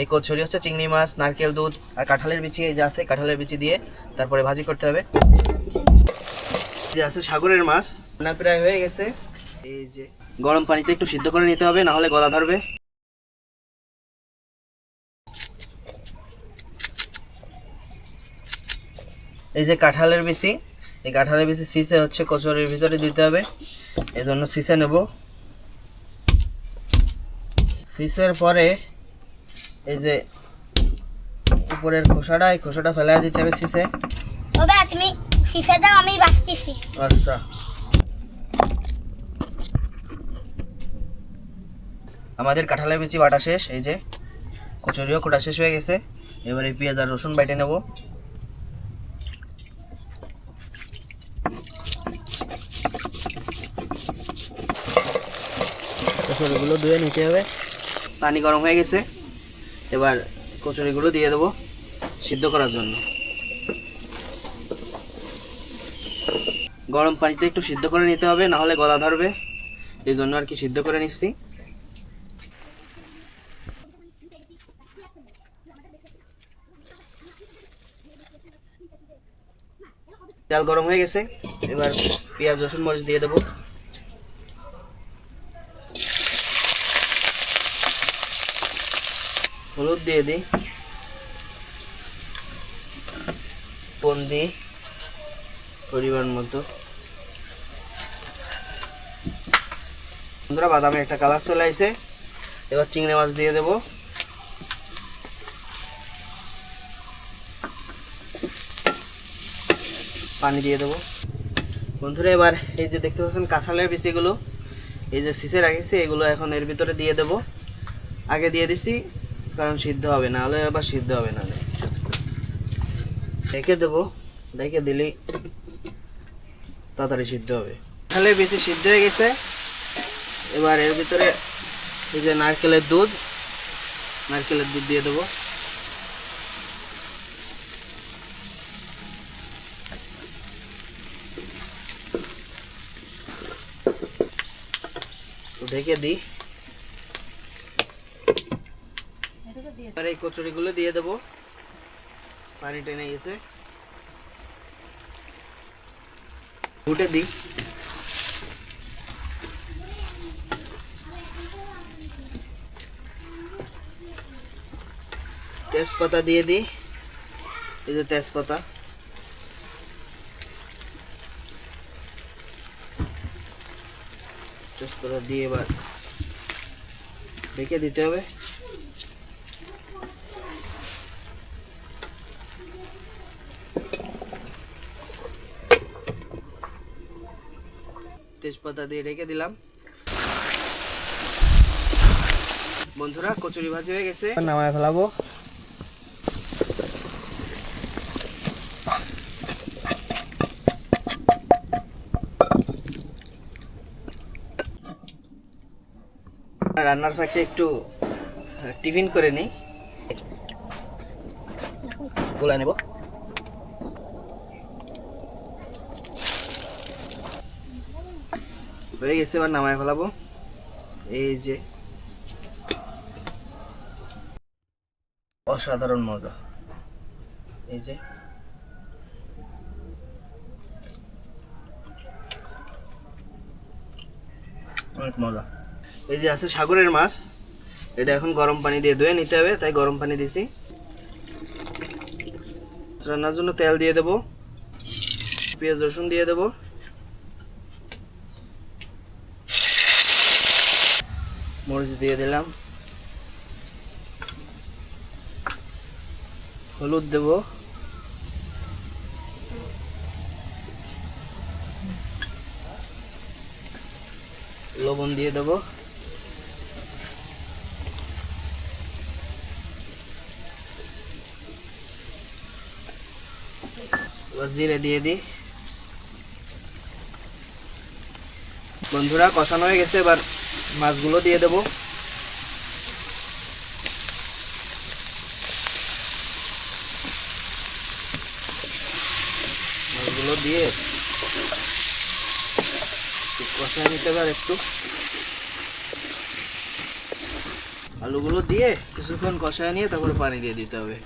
এই কচুরি হচ্ছে চিংড়ি মাছ, নারকেল দুধ আর কাঁঠালের বিচি, এই যে আছে কাঁঠালের বিচি দিয়ে তারপরে ভাজি করতে হবে। যে আছে সাগরের মাছ, রান্না প্রায় হয়ে গেছে। এই যে গরম পানিতে একটু সিদ্ধ করে নিতে হবে না হলে গলা ধরবে। এই যে কাঁঠালের বিচি, এই কাঁঠালের বিচি সিসে হচ্ছে কচুরির ভিতরে দিতে হবে। এই জন্য সিসে নেব। সিসের পরে এই যে উপরের খোসাটা এই খোসাটা ফেলাই দিতে হবে সিসে বাবা তুমি শিশা দাও আমি বাঁচতেছি। আচ্ছা। আমাদের কাঁঠালের বিচি বাটা শেষ এই যে কচুরিও কোটা শেষ হয়ে গেছে। এবারে পেঁয়াজ আর রসুন বাইটে নেব। কচুরিগুলো ধুয়ে নিতে হবে। পানি গরম হয়ে গেছে। এবার কচুরিগুলো দিয়ে দেবো সিদ্ধ করার জন্য। গরম পানিতে একটু সিদ্ধ করে নিতে হবে না হলে গলা ধরবে। এই জন্য আর কি সিদ্ধ করে নিচ্ছি। তেল গরম হয়ে গেছে, এবার পেঁয়াজ, রসুন, মরিচ দিয়ে দেবো। হলুদ দিয়ে দিই। পন দিই, পরিমাণ মতো। বন্ধুরা, বাদামে একটা কালার চলে আসে এবার চিংড়ি মাছ দিয়ে দেবো। পানি দিয়ে দেবো। বন্ধুরা, এবার এই যে দেখতে পাচ্ছেন কাঁঠালের বিচিগুলো এই যে সিসে রাখেছি এগুলো এখন এর ভিতরে দিয়ে দেবো। আগে দিয়ে দিছি কারণ সিদ্ধ হবে, না হলে আবার সিদ্ধ হবে না। ঢেকে দেবো, ঢেকে দিলেই তাড়াতাড়ি সিদ্ধ হবে। তাহলে বেশি সিদ্ধ হয়ে গেছে। এবার এর ভিতরে এই যে নারকেলের দুধ নারকেলের দুধ দিয়ে দেবো। ঢেকে দিই। এবার এই কচুরিগুলো দিয়ে দেবো। পানি টেনে গেছে। উঠে দিই। তেজপাতা দিয়ে দিই। এই যে তেজপাতা। তেজপাতা দিয়ে এবার রেখে দিতে হবে। তেজপাতা দিয়ে রেখে দিলাম। বন্ধুরা কচুরি ভাজি হয়ে গেছে। নামায় ফেলাবো। রান্নার ফাঁকে একটু টিফিন করে নিই। গোলা নেব। হয়ে গেছে, এবার নামায় ফেলাবো। এই যে। অসাধারণ মজা। এই যে। অনেক মজা। এই যে আছে সাগরের মাছ। এটা এখন গরম পানি দিয়ে ধুয়ে নিতে হবে, তাই গরম পানি দিছি। রান্নার জন্য তেল দিয়ে দেবো। পেঁয়াজ রসুন দিয়ে দেবো। মরিচ দিয়ে দিলাম। হলুদ দেব। লবণ দিয়ে দেবো। জিরে দিয়ে দিই। বন্ধুরা, কষানো হয়ে গেছে, এবার মাছগুলো দিয়ে দেবো। মাছগুলো দিয়ে কষায় নিতে আর একটু। আলুগুলো দিয়ে কিছুক্ষণ কষায় নিয়ে তারপরে পানি দিয়ে দিতে হবে।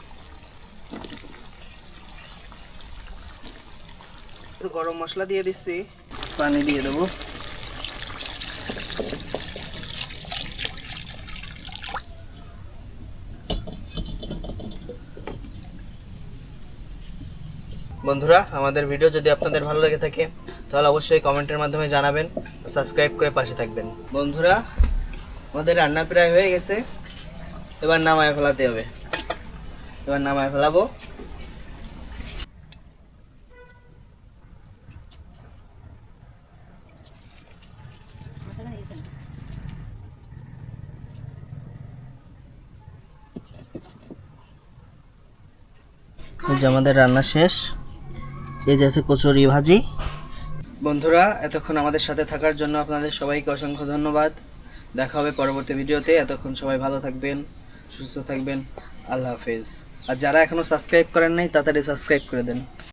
গরম মশলা দিয়ে দিচ্ছি, পানি দিয়ে দেবো। বন্ধুরা, আমাদের ভিডিও যদি আপনাদের ভালো লেগে থাকে, তাহলে অবশ্যই কমেন্টের মাধ্যমে জানাবেন সাবস্ক্রাইব করে পাশে থাকবেন। বন্ধুরা, আমাদের রান্না প্রায় হয়ে গেছে। এবার নামায় ফেলাতে হবে। এবার নামায় ফেলাবো। যে আমাদের রান্না শেষ। এই যে আছে কচুরি ভাজি। বন্ধুরা, এতক্ষণ আমাদের সাথে থাকার জন্য আপনাদের সবাইকে অসংখ্য ধন্যবাদ। দেখা হবে পরবর্তী ভিডিওতে। এতক্ষণ সবাই ভালো থাকবেন, সুস্থ থাকবেন। আল্লাহ হাফেজ। আর যারা এখনও সাবস্ক্রাইব করেন নাই, তাড়াতাড়ি সাবস্ক্রাইব করে দেন।